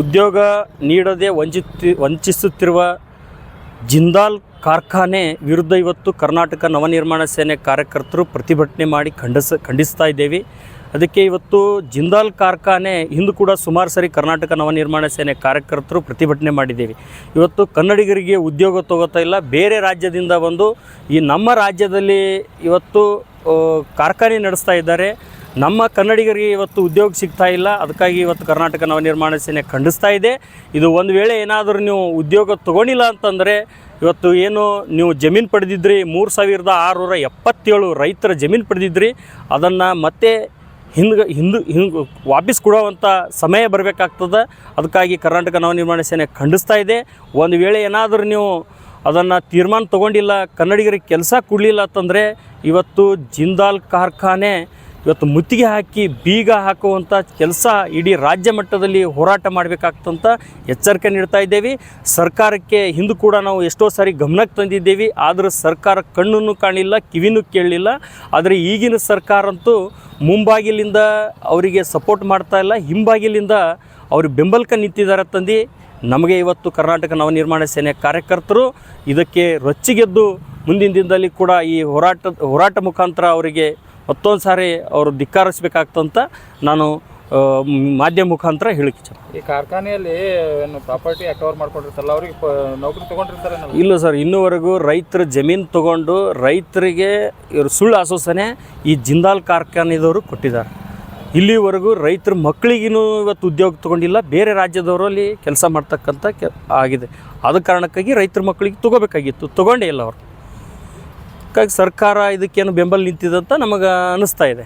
ಉದ್ಯೋಗ ನೀಡದೆ ವಂಚಿತಿ ವಂಚಿಸುತ್ತಿರುವ ಜಿಂದಾಲ್ ಕಾರ್ಖಾನೆ ವಿರುದ್ಧ ಇವತ್ತು ಕರ್ನಾಟಕ ನವನಿರ್ಮಾಣ ಸೇನೆ ಕಾರ್ಯಕರ್ತರು ಪ್ರತಿಭಟನೆ ಮಾಡಿ ಖಂಡಿಸ, ಖಂಡಿಸ್ತಾ ಇದ್ದೇವೆ. ಅದಕ್ಕೆ ಇವತ್ತು ಜಿಂದಾಲ್ ಕಾರ್ಖಾನೆ ಹಿಂದೂ ಕೂಡ ಸುಮಾರು ಸರಿ ಕರ್ನಾಟಕ ನವನಿರ್ಮಾಣ ಸೇನೆ ಕಾರ್ಯಕರ್ತರು ಪ್ರತಿಭಟನೆ ಮಾಡಿದ್ದೇವೆ. ಇವತ್ತು ಕನ್ನಡಿಗರಿಗೆ ಉದ್ಯೋಗ ತಗೋತಾ ಇಲ್ಲ. ಬೇರೆ ರಾಜ್ಯದಿಂದ ಬಂದು ಈ ನಮ್ಮ ರಾಜ್ಯದಲ್ಲಿ ಇವತ್ತು ಕಾರ್ಖಾನೆ ನಡೆಸ್ತಾ ಇದ್ದಾರೆ. ನಮ್ಮ ಕನ್ನಡಿಗರಿಗೆ ಇವತ್ತು ಉದ್ಯೋಗ ಸಿಗ್ತಾ ಇಲ್ಲ. ಅದಕ್ಕಾಗಿ ಇವತ್ತು ಕರ್ನಾಟಕ ನವನಿರ್ಮಾಣ ಸೇನೆ ಖಂಡಿಸ್ತಾ ಇದೆ. ಇದು ಒಂದು ವೇಳೆ ಏನಾದರೂ ನೀವು ಉದ್ಯೋಗ ತೊಗೊಂಡಿಲ್ಲ ಅಂತಂದರೆ ಇವತ್ತು ಏನು ನೀವು ಜಮೀನು ಪಡೆದಿದ್ರಿ. ಮೂರು ಸಾವಿರದ ಆರುನೂರ ಎಪ್ಪತ್ತೇಳು ರೈತರ ಜಮೀನು ಪಡೆದಿದ್ರಿ. ಅದನ್ನು ಮತ್ತೆ ಹಿಂದೆ ಹಿಂದು ಹಿಂಗೆ ವಾಪಸ್ ಕೊಡುವಂಥ ಸಮಯ ಬರಬೇಕಾಗ್ತದೆ. ಅದಕ್ಕಾಗಿ ಕರ್ನಾಟಕ ನವನಿರ್ಮಾಣ ಸೇನೆ ಖಂಡಿಸ್ತಾ ಇದೆ. ಒಂದು ವೇಳೆ ಏನಾದರೂ ನೀವು ಅದನ್ನು ತೀರ್ಮಾನ ತೊಗೊಂಡಿಲ್ಲ, ಕನ್ನಡಿಗರಿಗೆ ಕೆಲಸ ಕೊಡಲಿಲ್ಲ ಅಂತಂದರೆ ಇವತ್ತು ಜಿಂದಾಲ್ ಕಾರ್ಖಾನೆ ಇವತ್ತು ಮುತ್ತಿಗೆ ಹಾಕಿ ಬೀಗ ಹಾಕುವಂಥ ಕೆಲಸ ಇಡೀ ರಾಜ್ಯ ಮಟ್ಟದಲ್ಲಿ ಹೋರಾಟ ಮಾಡಬೇಕಾಗ್ತಂತ ಎಚ್ಚರಿಕೆ ನೀಡ್ತಾ ಇದ್ದೇವೆ. ಸರ್ಕಾರಕ್ಕೆ ಹಿಂದೂ ಕೂಡ ನಾವು ಎಷ್ಟೋ ಸಾರಿ ಗಮನಕ್ಕೆ ತಂದಿದ್ದೇವೆ. ಆದರೆ ಸರ್ಕಾರ ಕಣ್ಣನ್ನು ಕಾಣಿಲ್ಲ, ಕಿವಿನೂ ಕೇಳಲಿಲ್ಲ. ಆದರೆ ಈಗಿನ ಸರ್ಕಾರ ಅಂತೂ ಮುಂಬಾಗಿಲಿಂದ ಅವರಿಗೆ ಸಪೋರ್ಟ್ ಮಾಡ್ತಾ ಇಲ್ಲ. ಹಿಂಬಾಗಿಲಿಂದ ಅವರು ಬೆಂಬಲಕ್ಕೆ ನಿಂತಿದ್ದಾರೆ ತಂದು. ನಮಗೆ ಇವತ್ತು ಕರ್ನಾಟಕ ನವನಿರ್ಮಾಣ ಸೇನೆ ಕಾರ್ಯಕರ್ತರು ಇದಕ್ಕೆ ರೊಚ್ಚಿಗೆದ್ದು ಮುಂದಿನ ದಿನದಲ್ಲಿ ಕೂಡ ಈ ಹೋರಾಟ ಹೋರಾಟ ಮುಖಾಂತರ ಅವರಿಗೆ ಮತ್ತೊಂದು ಸಾರಿ ಅವರು ಧಿಕ್ಕಾರಿಸ್ಬೇಕಾಗ್ತಂತ ನಾನು ಮಾಧ್ಯಮ ಮುಖಾಂತರ ಹೇಳಿಕೆ ಇಚ್ಛೆ ಈ ಕಾರ್ಖಾನೆಯಲ್ಲಿ ಏನು ಪ್ರಾಪರ್ಟಿ ಅಕವರ್ ಮಾಡ್ಕೊಂಡಿರ್ತಾರಲ್ಲ ಅವ್ರಿಗೆ ನೌಕರಿ ತೊಗೊಂಡಿರ್ತಾರೆ ಇಲ್ಲ ಸರ್ ಇನ್ನೂವರೆಗೂ ರೈತರ ಜಮೀನು ತಗೊಂಡು ರೈತರಿಗೆ ಇವರು ಸುಳ್ಳು ಆಶ್ವಾಸನೆ ಈ ಜಿಂದಾಲ್ ಕಾರ್ಖಾನೆದವರು ಕೊಟ್ಟಿದ್ದಾರೆ. ಇಲ್ಲಿವರೆಗೂ ರೈತರ ಮಕ್ಕಳಿಗಿನೂ ಇವತ್ತು ಉದ್ಯೋಗ ತಗೊಂಡಿಲ್ಲ ಬೇರೆ ರಾಜ್ಯದವರು ಅಲ್ಲಿ ಕೆಲಸ ಮಾಡ್ತಕ್ಕಂಥ ಕೆ ಆಗಿದೆ. ಆದ ಕಾರಣಕ್ಕಾಗಿ ರೈತರ ಮಕ್ಕಳಿಗೆ ತಗೋಬೇಕಾಗಿತ್ತು ತೊಗೊಂಡೇ ಇಲ್ಲ ಅವರು. ಹಾಗಾಗಿ ಸರ್ಕಾರ ಇದಕ್ಕೇನು ಬೆಂಬಲ ನಿಂತಿದೆ ಅಂತ ನಮಗೆ ಅನ್ನಿಸ್ತಾ ಇದೆ.